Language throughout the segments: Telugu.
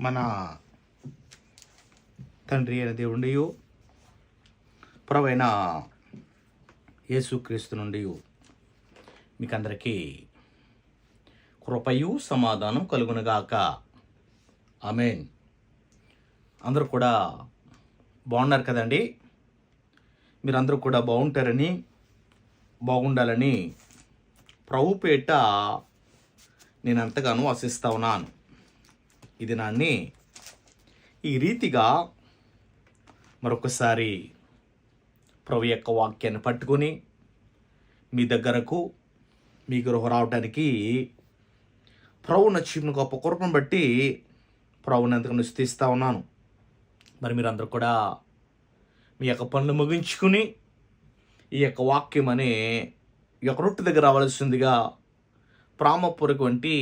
మన తండ్రి అయిన దేవుడి పురవైన యేసుక్రీస్తు నుండి మీకు అందరికీ కృపయు సమాధానం కలుగునగాక. ఆమెన్. అందరూ కూడా బాగున్నారు కదండి? మీరందరూ కూడా బాగుంటారని బాగుండాలని ప్రభుపేట నేను ఎంతగానో ఆశిస్తా ఉన్నాను. ఈ దినాన్ని ఈ రీతిగా మరొకసారి ప్రభు యొక్క వాక్యాన్ని పట్టుకొని మీ దగ్గరకు మీ గృహ రావడానికి ప్రభు నచ్చిన గొప్ప కృపను బట్టి ప్రభుని ఎంతగానో స్థిస్తా ఉన్నాను. మరి మీరందరూ కూడా మీ యొక్క పనులు ముగించుకుని ఈ యొక్క వాక్యం అనే ఈ యొక్క రొట్టు దగ్గర రావాల్సిందిగా ప్రామపురకు వంటి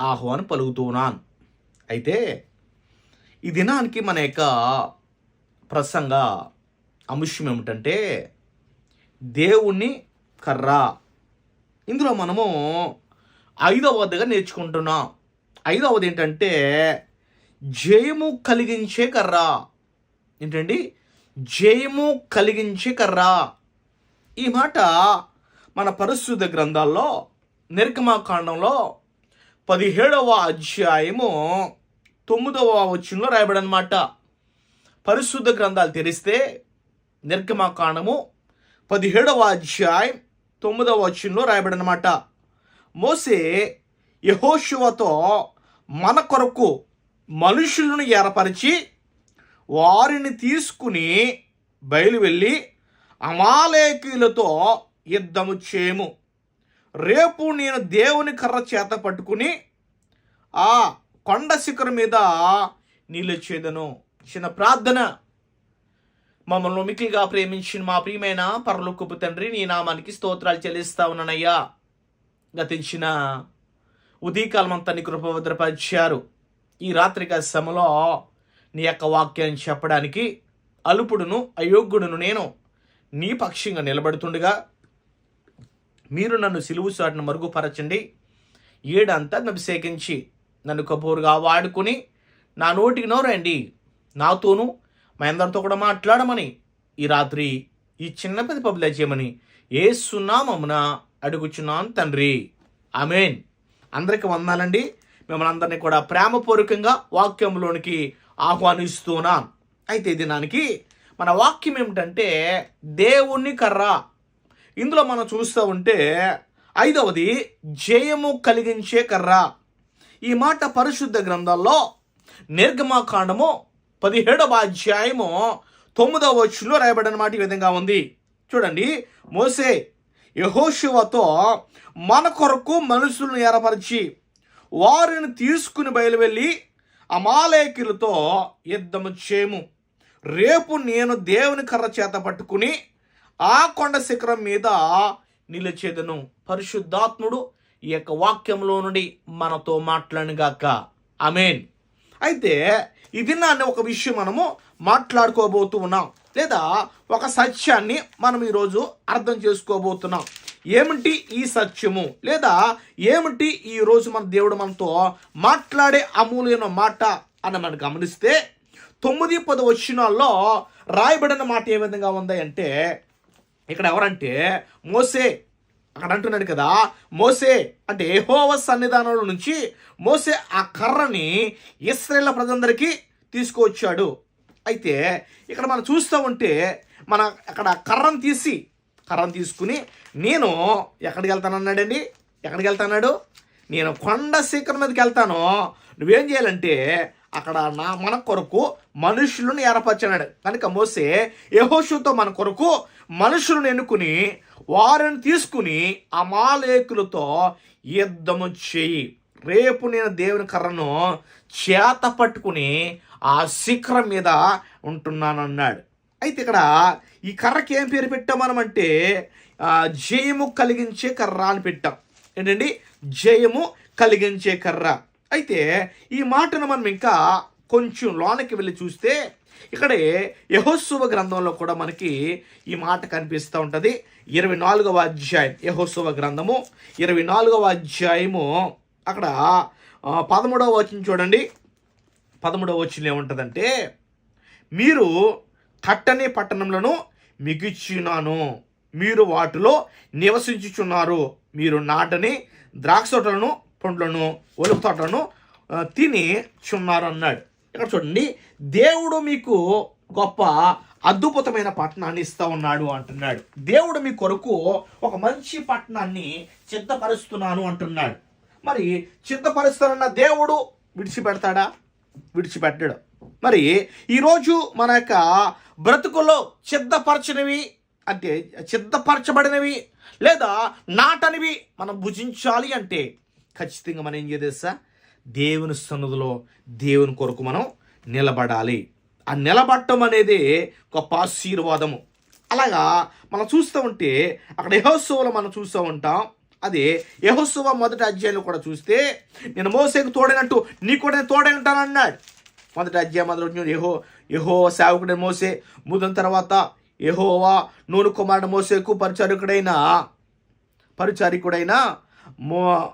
ఆహ్వానం పలుకుతూ ఉన్నాను. అయితే ఈ దినానికి మన యొక్క ప్రసంగ అంశం ఏమిటంటే దేవుణ్ణి కర్ర. ఇందులో మనము ఐదవదిగా నేర్చుకుంటున్నాం. ఐదవది ఏంటంటే జయము కలిగించే కర్ర. ఏంటండి? జయము కలిగించే కర్ర. ఈ మాట మన పరిశుద్ధ గ్రంథాల్లో నిర్గమాకాండంలో పదిహేడవ అధ్యాయము తొమ్మిదవ వచనంలో రాయబడనమాట. పరిశుద్ధ గ్రంథాలు తెరిస్తే నిర్గమాకాండము పదిహేడవ అధ్యాయం తొమ్మిదవ వచనంలో రాయబడనమాట. మోసే యహోశివతో మన కొరకు మనుషులను ఏర్పరిచి వారిని తీసుకుని బయలు వెళ్ళి అమాలేకీలతో యుద్ధము చేయము. రేపు నేను దేవుని కర్ర చేత పట్టుకుని ఆ కొండ శిఖరం మీద నిలిచేదను చిన్న ప్రార్థన. మమ్మల్ని మికిలిగా ప్రేమించిన మా ప్రియమైన పరలోకపు తండ్రి నీ నామానికి స్తోత్రాలు చెల్లిస్తా ఉన్నానయ్యా. గతించిన ఉదయకాలం అంతా నీ కృప భద్రపరిచారు. ఈ రాత్రిక సమలో నీ యొక్క వాక్యాన్ని చెప్పడానికి అలుపుడును అయోగ్యుడును నేను నీ పక్షంగా నిలబడుతుండగా మీరు నన్ను సిలువు చాటును మరుగుపరచండి. ఏడంతా అభిషేకించి నన్ను కబూరుగా వాడుకుని నా నోటికి నోరండి. నాతోనూ మా అందరితో కూడా మాట్లాడమని ఈ రాత్రి ఈ చిన్న పెద్ద పబుల చేయమని ఏ సున్నామమున అడుగుచున్నాను తండ్రి. ఆమెన్. అందరికి వందాలండి మిమ్మల్ని అందరినీ కూడా ప్రేమపూర్వకంగా వాక్యంలోనికి ఆహ్వానిస్తున్నాను. అయితే దినానికి మన వాక్యం ఏమిటంటే దేవుణ్ణి కర్ర. ఇందులో మనం చూస్తూ ఉంటే ఐదవది జయము కలిగించే కర్ర. ఈ మాట పరిశుద్ధ గ్రంథాల్లో నిర్గమాకాండము పదిహేడవ అధ్యాయము తొమ్మిదవ వచ్చులో రాయబడిన మాట ఈ విధంగా ఉంది. చూడండి మోసే యహోశివతో మన కొరకు మనుషులను ఏర్పరిచి వారిని తీసుకుని బయలువెళ్ళి అమాలేకులతో యుద్ధము చేయము రేపు నేను దేవుని కర్ర చేత పట్టుకుని ఆ కొండ శిఖరం మీద నిలిచేదను పరిశుద్ధాత్ముడు ఈ యొక్క వాక్యంలో నుండి మనతో మాట్లాడినగాక అమేన్ అయితే ఇది నాన్న ఒక విషయం మనము మాట్లాడుకోబోతూ ఉన్నాం. లేదా ఒక సత్యాన్ని మనం ఈరోజు అర్థం చేసుకోబోతున్నాం. ఏమిటి ఈ సత్యము? లేదా ఏమిటి ఈ రోజు మన దేవుడు మనతో మాట్లాడే అమూల్యమైన మాట అని మనం గమనిస్తే తొమ్మిది పది వచ్చినాల్లో రాయబడిన మాట ఏ విధంగా ఉంది అంటే ఇక్కడ ఎవరంటే మోసే. అక్కడ అంటున్నాడు కదా మోసే అంటే ఏహోవ సన్నిధానంలో నుంచి మోసే ఆ కర్రని ఇస్రాయేల్ ప్రజలందరికీ తీసుకువచ్చాడు. అయితే ఇక్కడ మనం చూస్తూ ఉంటే మన అక్కడ కర్రను తీసి కర్రను తీసుకుని నేను ఎక్కడికి వెళ్తానన్నాడండి ఎక్కడికి వెళ్తాన్నాడు నేను కొండ శిఖరం మీదకి వెళ్తాను. నువ్వేం చేయాలంటే అక్కడ నా మన కొరకు మనుషులను ఏర్పరచినాడు. కనుక మోసే యహోషుతో మన కొరకు మనుషులను ఎన్నుకుని వారిని తీసుకుని అమాలేకులతో యుద్ధము చేయి. రేపు నేను దేవుని కర్రను చేత పట్టుకుని ఆ శిఖరం మీద ఉంటున్నానన్నాడు. అయితే ఇక్కడ ఈ కర్రకి ఏం పేరు పెట్టాం మనం అంటే జయము కలిగించే కర్ర అని పెట్టాం. ఏంటండి? జయము కలిగించే కర్ర. అయితే ఈ మాటను మనం ఇంకా కొంచెం లోనకి వెళ్ళి చూస్తే ఇక్కడే యహోత్సవ గ్రంథంలో కూడా మనకి ఈ మాట కనిపిస్తూ ఉంటుంది. ఇరవై నాలుగవ అధ్యాయం యహోత్సవ గ్రంథము. ఇరవై నాలుగవ అధ్యాయము అక్కడ పదమూడవ వచనం చూడండి. పదమూడవ వచనం ఏముంటుందంటే మీరు కట్టని పట్టణములను మిగిచ్చినాను మీరు వాటిలో నివసించుచున్నారు. మీరు నాటని ద్రాక్షలను పండ్లను ఒలుపు తోటలను తిని చున్నారన్నాడు. ఇక్కడ చూడండి దేవుడు మీకు గొప్ప అద్భుతమైన పట్టణాన్ని ఇస్తా ఉన్నాడు అంటున్నాడు. దేవుడు మీ కొరకు ఒక మంచి పట్టణాన్ని సిద్ధపరుస్తున్నాను అంటున్నాడు. మరి సిద్ధపరుస్తానన్న దేవుడు విడిచిపెడతాడా? విడిచిపెట్టడు. మరి ఈరోజు మన యొక్క బ్రతుకులో సిద్ధపరచినవి అంటే సిద్ధపరచబడినవి లేదా నాటనివి మనం భుజించాలి అంటే ఖచ్చితంగా మనం ఏం చేదేసా దేవుని సన్నిధిలో దేవుని కొరకు మనం నిలబడాలి. ఆ నిలబడటం అనేది గొప్ప ఆశీర్వాదము. అలాగా మనం చూస్తూ ఉంటే అక్కడ యహోత్సవంలో మనం చూస్తూ ఉంటాం. అదే యహోత్సవ మొదటి అధ్యాయంలో కూడా చూస్తే నేను మోసేకు తోడైనట్టు నీ కూడా నేను తోడై అన్నాడు. మొదటి అధ్యాయం మొదటి యహో యహో సేవకుడైన మోసే ముదిన తర్వాత యహోవా నూనె కుమారుడు మోసేకు పరిచారకుడైన పరిచారికుడైన మో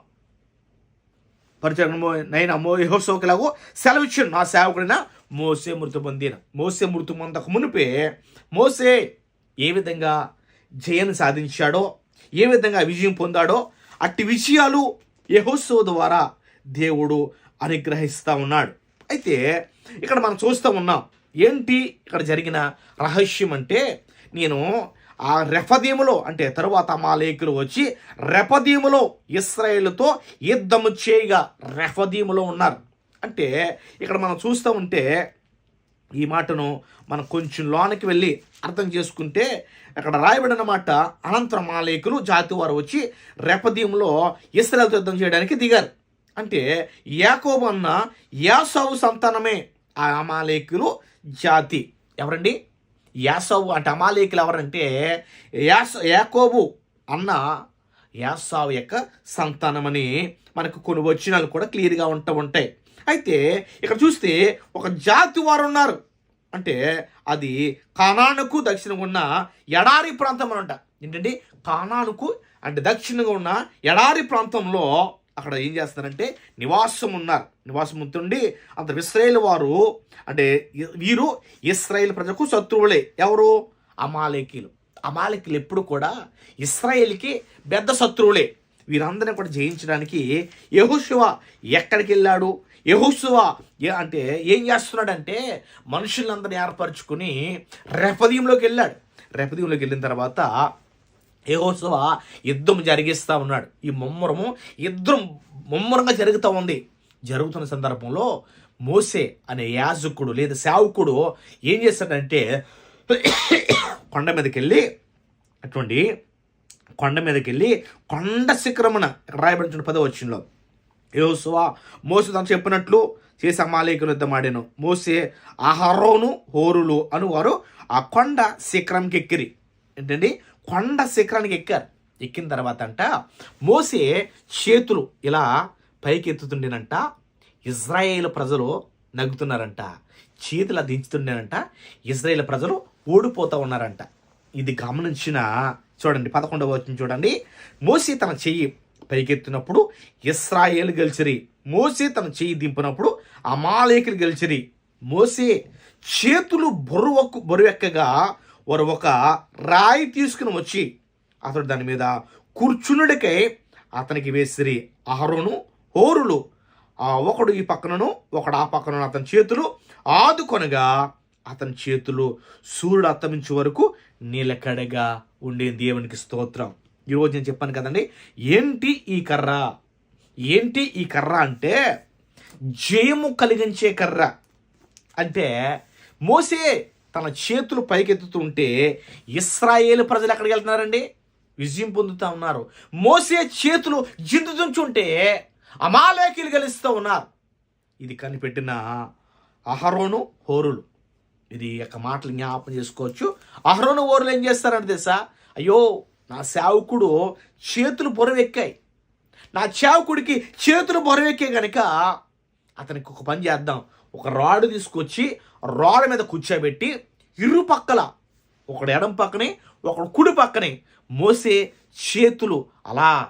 పరిచయం నైనా మో సెలవు సెలవిచ్చాను. నా సేవకుడైన మోసే మృతి పొందిన. మోసే మృతి పొందక మునిపే మోసే ఏ విధంగా జయాన్ని సాధించాడో ఏ విధంగా విజయం పొందాడో అట్టి విజయాలు యహోసో ద్వారా దేవుడు అనుగ్రహిస్తూ ఉన్నాడు. అయితే ఇక్కడ మనం చూస్తూ ఉన్నాం ఏంటి ఇక్కడ జరిగిన రహస్యం అంటే నేను ఆ రెఫదీములో అంటే తరువాత అమాలేకులు వచ్చి రెఫదీములో ఇస్రాయేల్తో యుద్ధము చేయగా రెఫదీములో ఉన్నారు. అంటే ఇక్కడ మనం చూస్తూ ఉంటే ఈ మాటను మనం కొంచెం లోనికి వెళ్ళి అర్థం చేసుకుంటే అక్కడ రాయబడిన మాట అనంతరం మాలేకులు జాతి వారు వచ్చి రెపదీంలో ఇస్రాయల్తో యుద్ధం చేయడానికి దిగారు. అంటే యాకోబు అన్న యాసవు సంతానమే ఆ అమాలేకులు జాతి. ఎవరండి? యాసవు అంటే అమాలేకులు ఎవరంటే యాస యాకోబు అన్న యాసావు యొక్క సంతానమని మనకు కొన్ని వచనాలు కూడా క్లియర్గా ఉంటూ ఉంటాయి. అయితే ఇక్కడ చూస్తే ఒక జాతి వారు ఉన్నారు. అంటే అది కానానుకు దక్షిణంగా ఉన్న ఎడారి ప్రాంతం అనమాట. ఏంటంటే కానానుకు అంటే దక్షిణంగా ఉన్న ఎడారి ప్రాంతంలో అక్కడ ఏం చేస్తారంటే నివాసం ఉన్నారు నివాసం ఉంటుండి అంత ఇస్రాయేల్ వారు అంటే వీరు ఇస్రాయేల్ ప్రజలకు శత్రువులే. ఎవరు? అమాలేకీలు అమాలేకీలు ఎప్పుడు కూడా ఇస్రాయేల్కి పెద్ద శత్రువులే. వీరందరిని కూడా జయించడానికి యహోశివ ఎక్కడికి వెళ్ళాడు? యహోశివ ఏ అంటే ఏం చేస్తున్నాడంటే మనుషులందరినీ ఏర్పరచుకుని రెపదీయంలోకి వెళ్ళాడు. రెపదీయంలోకి వెళ్ళిన తర్వాత యహోశివ యుద్ధం జరిగిస్తూ ఉన్నాడు. ఈ ముమ్మరము యుద్ధం ముమ్మరంగా జరుగుతూ ఉంది. జరుగుతున్న సందర్భంలో మోసే అనే యాజకుడు లేదా సేవకుడు ఏం చేస్తాడంటే కొండ మీదకి వెళ్ళి అటువంటి కొండ మీదకి వెళ్ళి కొండ శిఖరమున రాయబడిన పదో వచ్చినలో యోసువా మోసే తను చెప్పినట్లు చేసి అమాలేకులు యుద్ధం ఆడాను మోసే ఆహారోను హోరులు అనువారు ఆ కొండ శిఖరంకి ఎక్కిరి ఏంటండి? కొండ శిఖరానికి ఎక్కారు. ఎక్కిన తర్వాత అంట మోసే చేతులు ఇలా పైకి ఎత్తుతుండేనంట ఇజ్రాయేల్ ప్రజలు నగ్గుతున్నారంట. చేతులు దించుతుండేనంట. ఇజ్రాయేల్ ప్రజలు ఓడిపోతూ ఉన్నారంట. ఇది గమనించిన చూడండి పదకొండవ వచ్చిన చూడండి. మోసే తన చెయ్యి పైకెత్తినప్పుడు ఇస్రాయేల్ గెలిచిరి. మోసే తన చెయ్యి దింపినప్పుడు అమాలేకులు గెలిచిరి. మోసే చేతులు బరువకు బరువెక్కగా వారు ఒక రాయి తీసుకుని వచ్చి అతడు దాని మీద కూర్చునుడికై అతనికి వేసిరి అహరోను హోరులు. ఆ ఒకడు ఈ పక్కనను ఒకడు ఆ పక్కన అతని చేతులు ఆదుకొనగా అతని చేతులు సూర్యుడు అత్తమించే వరకు నీలకడగా ఉండే దేవునికి స్తోత్రం. ఈరోజు నేను చెప్పాను కదండి ఏంటి ఈ కర్ర? ఏంటి ఈ కర్ర అంటే జయము కలిగించే కర్ర. అంటే మోసే తన చేతులు పైకెత్తుతుంటే ఇస్రాయేల్ ప్రజలు ఎక్కడికి వెళ్తున్నారండి? విజయం పొందుతూ ఉన్నారు. మోసే చేతులు జిందుతుంచుంటే అమాలేకీలు గెలుస్తూ ఉన్నారు. ఇది కనిపెట్టిన అహరోను హోరులు. ఇది యొక్క మాటలు జ్ఞాపకం చేసుకోవచ్చు. అహరోను హోరులు ఏం చేస్తారంటే తెలుసా? అయ్యో నా సేవకుడు చేతులు బొరవెక్కాయి నా సేవకుడికి చేతులు బొరవెక్కే కనుక అతనికి ఒక పని చేద్దాం. ఒక రాడు తీసుకొచ్చి రాడ్ మీద కూర్చోబెట్టి ఇరు పక్కల ఒకడు ఎడం పక్కనే ఒకడు కుడి పక్కనే మోసే చేతులు అలా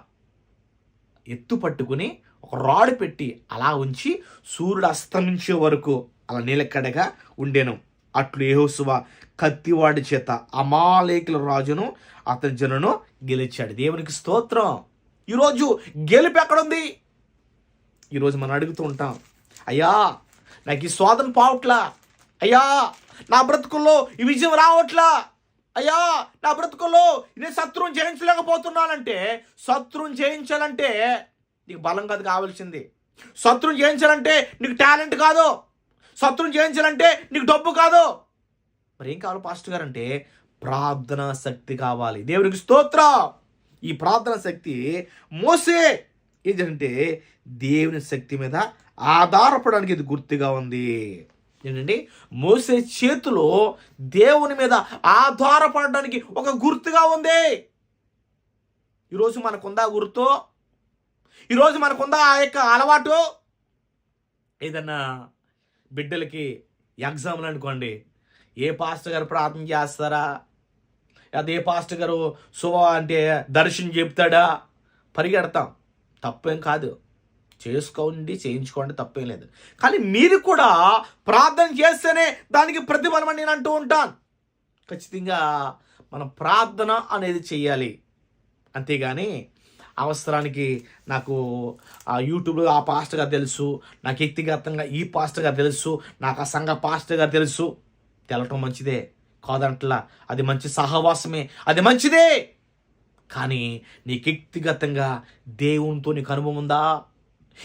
ఎత్తు పట్టుకుని ఒక రాడు పెట్టి అలా ఉంచి సూర్యుడు అస్తమించే వరకు అలా నీలక్కడగా ఉండెను. అట్లు ఏహోసువ కత్తివాడి చేత అమాలేకుల రాజును అతని జనును గెలిచాడు. దేవునికి స్తోత్రం. ఈరోజు గెలుపు ఎక్కడుంది? ఈరోజు మనం అడుగుతూ ఉంటాం అయ్యా నాకు ఈ స్వాదం పావట్లా. అయ్యా నా బ్రతుకుల్లో ఈ విజయం రావట్లా. అయ్యా నా బ్రతుకుల్లో నేను శత్రువుని జయించలేకపోతున్నానంటే శత్రువుని జయించాలంటే నీకు బలం కాదు కావాల్సింది. శత్రువుని జయించాలంటే నీకు టాలెంట్ కాదు. శత్రువుని జయించాలంటే నీకు డబ్బు కాదు. మరి ఏం కావాలి పాస్టర్ గారు అంటే ప్రార్థనా శక్తి కావాలి. దేవునికి స్తోత్ర. ఈ ప్రార్థన శక్తి మోసే ఏంటంటే దేవుని శక్తి మీద ఆధారపడడానికి ఇది గుర్తుగా ఉంది. ఏంటంటే మోసే చేతిలో దేవుని మీద ఆధారపడడానికి ఒక గుర్తుగా ఉంది. ఈరోజు మనకుందా గుర్తు? ఈరోజు మనకుందా ఆ యొక్క అలవాటు? ఏదన్నా బిడ్డలకి ఎగ్జామ్లు అనుకోండి ఏ పాస్టర్ గారు ప్రార్థన చేస్తారా? అదే పాస్టర్ గారు శుభ అంటే దర్శనం చెప్తాడా? పరిగెడతాం. తప్పేం కాదు. చేసుకోండి చేయించుకోండి తప్పేం లేదు. కానీ మీరు కూడా ప్రార్థన చేస్తేనే దానికి ప్రతిఫలం అని నేను అంటూ ఉంటాను. ఖచ్చితంగా మనం ప్రార్థన అనేది చేయాలి. అంతేగాని అవసరానికి నాకు ఆ యూట్యూబ్లో ఆ పాస్టర్ గారు తెలుసు నాకు వ్యక్తిగతంగా ఈ పాస్టర్ గారు తెలుసు నాకు ఆ సంఘ పాస్టర్ గారు తెలుసు. తెలటం మంచిదే. కాదంటలా. అది మంచి సహవాసమే. అది మంచిదే. కానీ నీకు వ్యక్తిగతంగా దేవునితో నీకు అనుభవం ఉందా?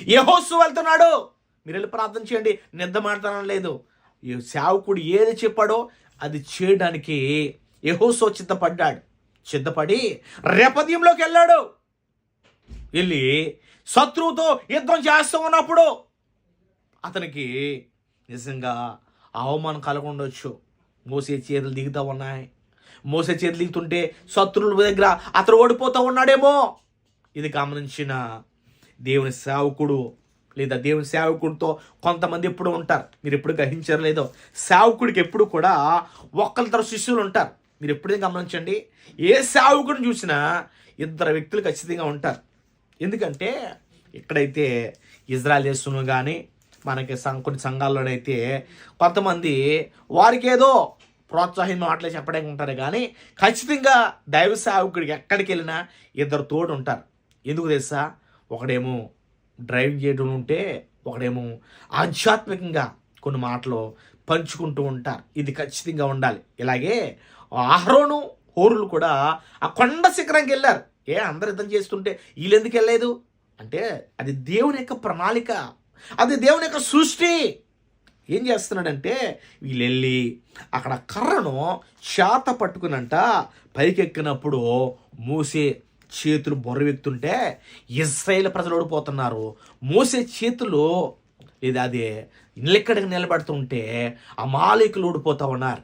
ఏ వెళ్తున్నాడు. మీరు వెళ్ళి ప్రార్థన చేయండి. నిద్ర మాడతానం లేదు. సేవకుడు ఏది చెప్పాడో అది చేయడానికి యహోసో చిత్తపడ్డాడు. సిద్ధపడి రేపథ్యంలోకి వెళ్ళాడు. వెళ్ళి శత్రువుతో యుద్ధం చేస్తూ ఉన్నప్పుడు అతనికి నిజంగా అవమానం కలగొండొచ్చు మోసే చీరలు దిగుతూ ఉన్నాయి. మోసే చేతులుతుంటే శత్రువుల దగ్గర అతడు ఓడిపోతూ ఉన్నాడేమో. ఇది గమనించిన దేవుని సేవకుడు లేదా దేవుని సేవకుడితో కొంతమంది ఎప్పుడు ఉంటారు. మీరు ఎప్పుడు గ్రహించారు లేదో సేవకుడికి ఎప్పుడు కూడా ఒక్కరిద్దరు శిష్యులు ఉంటారు. మీరు ఎప్పుడైనా గమనించండి ఏ సేవకుడిని చూసినా ఇద్దరు వ్యక్తులు ఖచ్చితంగా ఉంటారు. ఎందుకంటే ఇక్కడైతే ఇజ్రాయల్ దేశంలో కానీ మనకి సం కొన్ని సంఘాల్లోనైతే కొంతమంది వారికి ఏదో ప్రోత్సాహం మాటలు చెప్పడానికి ఉంటారు. కానీ ఖచ్చితంగా దైవ సేవకుడికి ఎక్కడికి వెళ్ళినా ఇద్దరు తోడు ఉంటారు ఎందుకు తెలుసా? ఒకడేమో డ్రైవింగ్ చేయడం ఉంటే ఒకడేమో ఆధ్యాత్మికంగా కొన్ని మాటలు పంచుకుంటూ ఉంటారు. ఇది ఖచ్చితంగా ఉండాలి. ఇలాగే ఆహ్రోను హోరులు కూడా ఆ కొండ శిఖరంకి వెళ్ళారు. ఏ అందరు యుద్ధం చేస్తుంటే వీళ్ళు ఎందుకు వెళ్ళలేదు? అంటే అది దేవుని యొక్క ప్రణాళిక. అది దేవుని యొక్క సృష్టి. ఏం చేస్తున్నాడంటే వీళ్ళు వెళ్ళి అక్కడ కర్రను చేత పట్టుకునంట పైకెక్కినప్పుడు మూసే చేతులు బొర్రవెక్తుంటే ఇజ్రాయేల్ ప్రజలు ఓడిపోతున్నారు. మూసే చేతులు లేదా అదే నిలక్కడికి నిలబడుతుంటే అమాలికులు ఓడిపోతూ ఉన్నారు.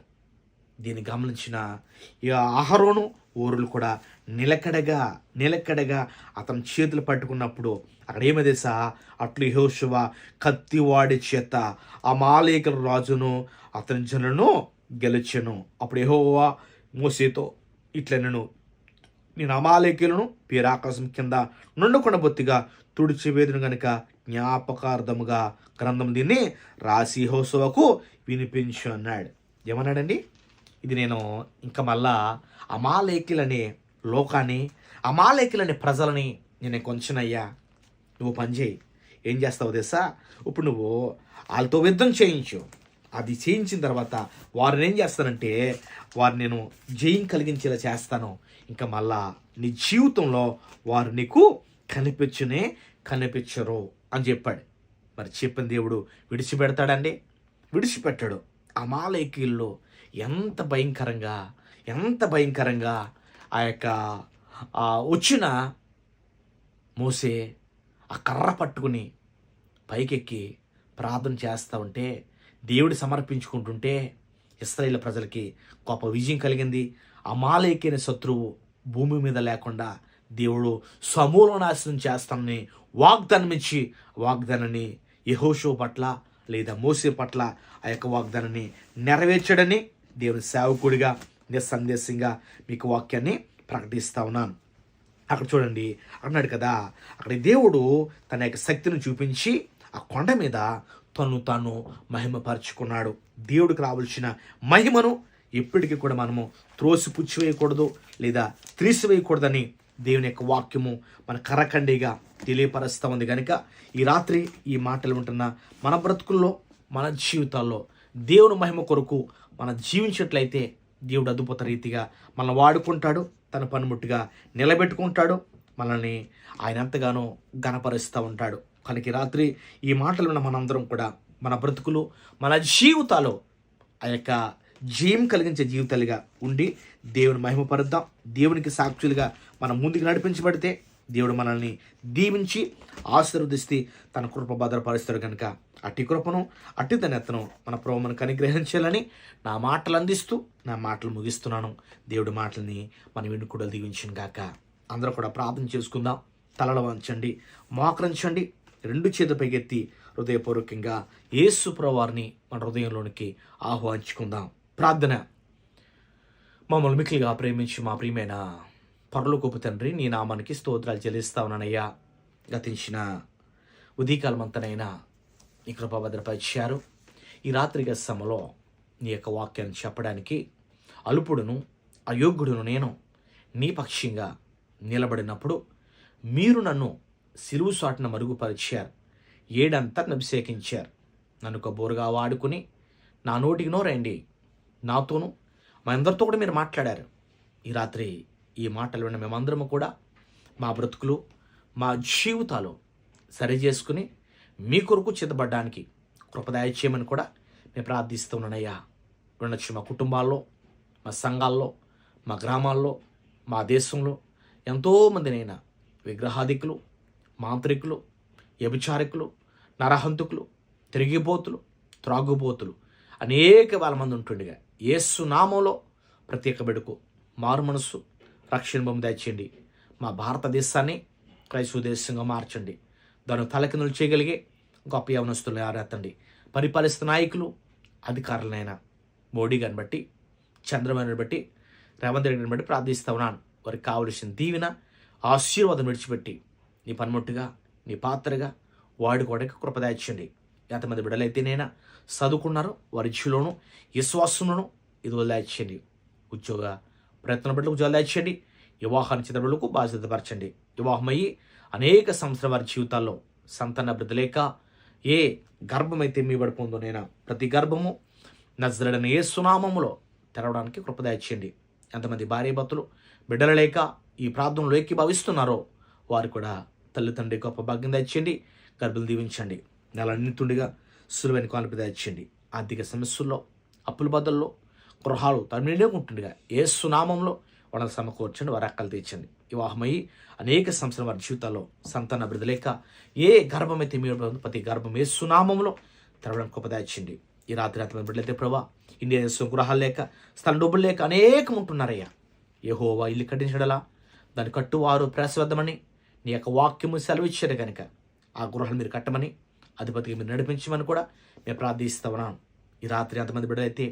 దీన్ని గమనించిన ఈ అహరోను ఊరులు కూడా నిలకడగా నిలకడగా అతని చేతులు పట్టుకున్నప్పుడు అక్కడ ఏమి తెలుసా? అట్లు యహోశివ కత్తివాడి చేత అమాలేకుల రాజును అతని జనులను గెలిచెను. అప్పుడు యహోవా మోసేతో ఇట్లా నేను నేను అమాలేకులను పీరాకాశం కింద నుండుకొండ బొత్తిగా తుడిచివేదును గనుక జ్ఞాపకార్థముగా గ్రంథం దీన్ని రాసి హోసవకు వినిపించు అన్నాడు ఏమన్నాడండి? ఇది నేను ఇంకా మళ్ళా అమాలేకిలనే లోకాన్ని అమాలేకులని ప్రజలని నేను కొంచెనయ్యా. నువ్వు పనిచేయి ఏం చేస్తావు తెలుసా? ఇప్పుడు నువ్వు వాళ్ళతో యుద్ధం చేయించు. అది చేయించిన తర్వాత వారిని ఏం చేస్తానంటే వారు నేను జయం కలిగించేలా చేస్తాను. ఇంకా మళ్ళా నీ జీవితంలో వారు నీకు కనిపించునే కనిపించరు అని చెప్పాడు. మరి చెప్పిన దేవుడు విడిచిపెడతాడండి? విడిచిపెట్టాడు. అమాలేకీల్లో ఎంత భయంకరంగా ఎంత భయంకరంగా ఆ యొక్క ఆ వచ్చిన మోసే ఆ కర్ర పట్టుకుని పైకెక్కి ప్రార్థన చేస్తూ ఉంటే దేవుడు సమర్పించుకుంటుంటే ఇస్రాయేల్ ప్రజలకి గొప్ప విజయం కలిగింది. అమాలేకైన శత్రువు భూమి మీద లేకుండా దేవుడు సమూల నాశనం చేస్తానని వాగ్దానం ఇచ్చి వాగ్దానాన్ని యహోషో పట్ల లేదా మోసే పట్ల ఆ యొక్క వాగ్దానాన్ని నెరవేర్చడని దేవుని సేవకుడిగా నిస్సందేశంగా మీకు వాక్యాన్ని ప్రకటిస్తా ఉన్నాను. అక్కడ చూడండి అన్నాడు కదా అక్కడ దేవుడు తన యొక్క శక్తిని చూపించి ఆ కొండ మీద తను తాను మహిమపరుచుకున్నాడు. దేవుడికి రావాల్సిన మహిమను ఎప్పటికీ కూడా మనము త్రోసిపుచ్చివేయకూడదు లేదా త్రీసివేయకూడదని దేవుని యొక్క వాక్యము మన కరకండిగా తెలియపరుస్తూ ఉంది కనుక ఈ రాత్రి ఈ మాటలు ఉంటున్న మన బ్రతుకుల్లో మన జీవితాల్లో దేవుని మహిమ కొరకు మనం జీవించినట్లయితే దేవుడు అద్భుత రీతిగా మనల్ని వాడుకుంటాడు తన పనిముట్టుగా నిలబెట్టుకుంటాడు మనల్ని ఆయన ఎంతగానో గణపరుస్తూ ఉంటాడు. కనుక రాత్రి ఈ మాటలు ఉన్న మనందరం కూడా మన బ్రతుకులు మన జీవితాలు ఆ యొక్క జయం కలిగించే జీవితాలుగా ఉండి దేవుని మహిమపరుద్దాం. దేవునికి సాక్షులుగా మనం ముందుకు నడిపించబడితే దేవుడు మనల్ని దీవించి ఆశీర్వదిస్తే తన కృప భద్రపరుస్తాడు కనుక. అట్టి కృపను అట్టి తనెత్తను మన ప్రభు మనకు అనుగ్రహించాలని నా మాటలు అందిస్తూ నా మాటలు ముగిస్తున్నాను. దేవుడి మాటల్ని మన వెనుకూడలు దీవించిన గాక. అందరూ కూడా ప్రార్థన చేసుకుందాం. తలలు వంచండి మోకరించండి. రెండు చేతుల పైకెత్తి హృదయపూర్వకంగా యేసు వారిని మన హృదయంలోనికి ఆహ్వానించుకుందాం. ప్రార్థన. మమ్మల్ని మిక్కిలిగా ప్రేమించి మా ప్రియమైన పరలోకపు తండ్రి నీ నామానికి స్తోత్రాలు చెల్లిస్తా ఉన్నానయ్యా. గతించిన ఉదయకాలమంతనైనా నీ కృప భద్రపరిచారు. ఈ రాత్రి సమలో నీ యొక్క వాక్యాన్ని చెప్పడానికి అల్పుడును అయోగ్యుడును నేను నీ పక్షంగా నిలబడినప్పుడు మీరు నన్ను సిలువు సాటున మరుగుపరిచారు. ఏడంతా అభిషేకించారు. నన్ను ఒక బోరుగా వాడుకుని నా నోటికి నోరండి. నాతోనూ మా అందరితో కూడా మీరు మాట్లాడారు. ఈ రాత్రి ఈ మాటలు విన్న మేమందరము కూడా మా బ్రతుకులు మా జీవితాలు సరి చేసుకుని మీ కొరకు చిత్తపడడానికి కృపదాయ చేయమని కూడా మేము ప్రార్థిస్తున్నానయ్యా ఉండొచ్చు మా కుటుంబాల్లో మా సంఘాల్లో మా గ్రామాల్లో మా దేశంలో ఎంతోమందినైనా విగ్రహాధికులు మాంత్రికులు వ్యభిచారికులు నరహంతుకులు తిరిగిపోతులు త్రాగుబోతులు అనేక వేల మంది ఉంటుండగా యేసు నామంలో ప్రత్యేక బెడుకు మారు మనస్సు రక్షణ బొమ్మ తెచ్చండి మా భారతదేశాన్ని క్రైస్తవ దేశంగా మార్చండి. దాని తలకిందులు చేయగలిగే గొప్ప యవనస్తులను ఆరాతండి పరిపాలిస్తున్న నాయకులు అధికారులనైనా మోడీ గారిని బట్టి చంద్రబాబుని బట్టి రేవంత్ రెడ్డిని బట్టి ప్రార్థిస్తా ఉన్నాను. వారికి కావలసిన దీవెన ఆశీర్వాదం విడిచిపెట్టి నీ పనిముట్టుగా నీ పాత్రగా వాడుకోవడానికి కృపదాయించండి ఎంతమంది బిడ్డలైతేనైనా చదువుకున్నారో వారి ఇచ్చులోను విశ్వాసంలోను ఇది వదిలేయండి ఉద్యోగ ప్రయత్నం బిడ్డలకు వదిలేయండి వివాహాన్ని చిన్న బిడ్డలకు బాధ్యతపరచండి. వివాహమయ్యి అనేక సంవత్సరాల వారి జీవితాల్లో సంతాన బిడ్డ లేక ఏ గర్భమైతే మీ పడిపోందో నేను ప్రతి గర్భము నజరడని ఏ సునామములో తెరవడానికి కృపదాయించండి ఎంతమంది భార్య భర్తలు బిడ్డలు లేక ఈ ప్రార్థనలో ఎక్కి భావిస్తున్నారో వారు కూడా తల్లిదండ్రి గొప్ప భాగ్యం తెచ్చండి గర్భలు దీవించండి. నెలన్నితుండిగా సులువైన కానుక తెచ్చండి ఆర్థిక సమస్యల్లో అప్పుల బద్దల్లో గృహాలు తమిళనే ఉంటుండగా ఏ సునామంలో వాళ్ళని సమకూర్చండి వారి అక్కలు తీర్చండి. వివాహమయ్యి అనేక సంవత్సరం వారి జీవితాల్లో సంతాన అభివృద్ధి లేక ఏ గర్భమైతే మీ ప్రతి గర్భం ఏ సునామంలో తెరవడం గొప్పదాయించండి ఈ రాత్రి రాత్రి బిడ్డలైతే ప్రభా ఇండియా దేశం గృహాలు లేక స్థలం డబ్బులు లేక అనేకం ఉంటున్నారయ్యా. ఏహోవా ఇల్లు కట్టించడలా దాన్ని కట్టువారు ప్రసవద్దమని నీ యొక్క వాక్యము సెలవిచ్చారు కనుక ఆ గృహాలు మీరు కట్టమని అధిపతికి మీరు నడిపించమని కూడా మేము ప్రార్థిస్తా ఉన్నాను ఈ రాత్రి అంతమంది బిడ్డలైతే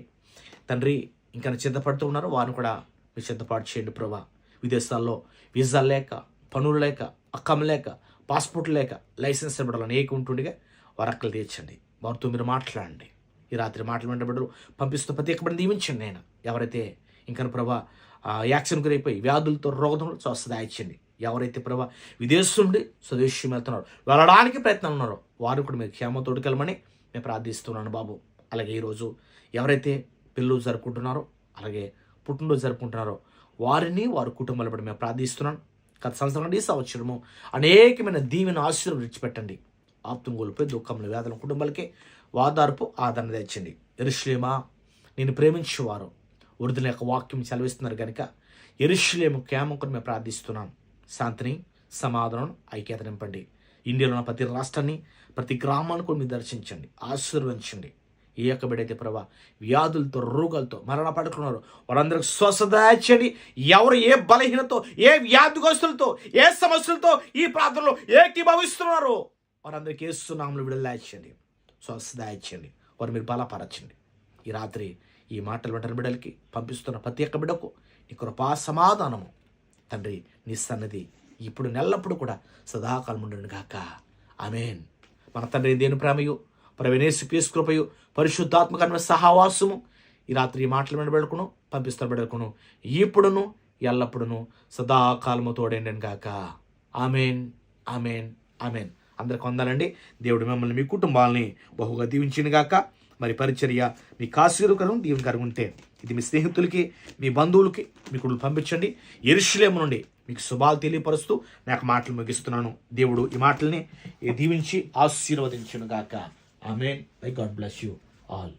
తండ్రి ఇంకా చింతపడుతూ ఉన్నారు. వారిని కూడా మీరు చింతపాటు చేయండి ప్రభా. విదేశాల్లో వీసా లేక పనులు లేక అక్కం లేక పాస్పోర్ట్ లేక లైసెన్స్ ఇవ్వడం అనేక ఉంటుండగా వారు అక్కలు తీర్చండి. వారితో మీరు మాట్లాడండి. ఈ రాత్రి మాట్లాడిన బిడ్డలు ప్రతి ప్రత్యేకమైన దీవించండి నేను ఎవరైతే ఇంకా ప్రభా ఆ, యాక్సిడెంట్ గురైపోయి వ్యాధులతో రోగంలో స్వస్థత ఇచ్చండి ఎవరైతే ప్రభా విదేశం నుండి స్వదేశం వెళ్తున్నారు వెళ్ళడానికి ప్రయత్నం ఉన్నారో వారు కూడా మీరు క్షేమ తోడుకెళ్ళమని నేను ప్రార్థిస్తున్నాను బాబు. అలాగే ఈరోజు ఎవరైతే పిల్లలు జరుపుకుంటున్నారో అలాగే పుట్టినరోజు జరుపుకుంటున్నారో వారిని వారి కుటుంబాల పడి మేము ప్రార్థిస్తున్నాను గత సంవత్సరం ఈ సంవత్సరము అనేకమైన దీవెన ఆశీర్వాదం విడిచిపెట్టండి. ఆప్తం కోల్పోయి దుఃఖంలో వేదన కుటుంబాలకి వాదార్పు ఆదరణ తెచ్చండి. ఎరుశ్లేమా నేను ప్రేమించేవారు. వృద్ధుల యొక్క వాక్యం సెలవిస్తున్నారు కనుక ఎరుశ్లేము కేమకుని మేము ప్రార్థిస్తున్నాం. శాంతిని సమాధానం ఐక్యత నింపండి. ఇండియాలో ఉన్న ప్రతి రాష్ట్రాన్ని ప్రతి గ్రామాన్ని కూడా మీరు దర్శించండి. ఆశీర్వదించండి. ఈ యొక్క బిడైతే ప్రభా వ్యాధులతో రోగాలతో మరణ పడుకున్నారు. వారందరికి స్వస్థత ఇచ్చండి. ఎవరు ఏ బలహీనతో ఏ వ్యాధిగ్రస్తులతో ఏ సమస్యలతో ఈ ప్రాంతంలో ఏకీభవిస్తున్నారు? వారందరికీ ఏస్తున్నాములు విడుదల ఇచ్చండి. స్వస్థత ఇచ్చండి. వారు మీరు బలపరచండి. ఈ రాత్రి ఈ మాటలు వెంటనే బిడ్డలకి పంపిస్తున్న ప్రతి ఒక్క బిడ్డకు నీ కృపా సమాధానము. తండ్రి నీ సన్నది ఇప్పుడు నెల్లప్పుడు కూడా సదాకాలం ఉండను గాక. ఆమెన్. మన తండ్రి దేని ప్రేమయు ప్రవినేసు పీసు కృపయు పరిశుద్ధాత్మకమైన సహవాసము ఈ రాత్రి మాటలు వినబెడుకును పంపిస్తారు పెడుకును. ఇప్పుడును ఎల్లప్పుడును సదాకాలము తోడేండని గాక. Amen amen amen. అందరికి వందాలండి. దేవుడు మిమ్మల్ని మీ కుటుంబాలని బహుగా దీవించిన గాక. మరి పరిచర్య మీ కాశీరుకరం దీవెనకరం ఉంటే ఇది మీ స్నేహితులకి మీ బంధువులకి మీ కుటుంబం పంపించండి. ఎరుషులేము నుండి మీకు శుభాలు తెలియపరుస్తూ నాకు మాటలు ముగిస్తున్నాను. దేవుడు ఈ మాటల్ని దీవించి ఆశీర్వదించును గాక. Amen. May God bless you all.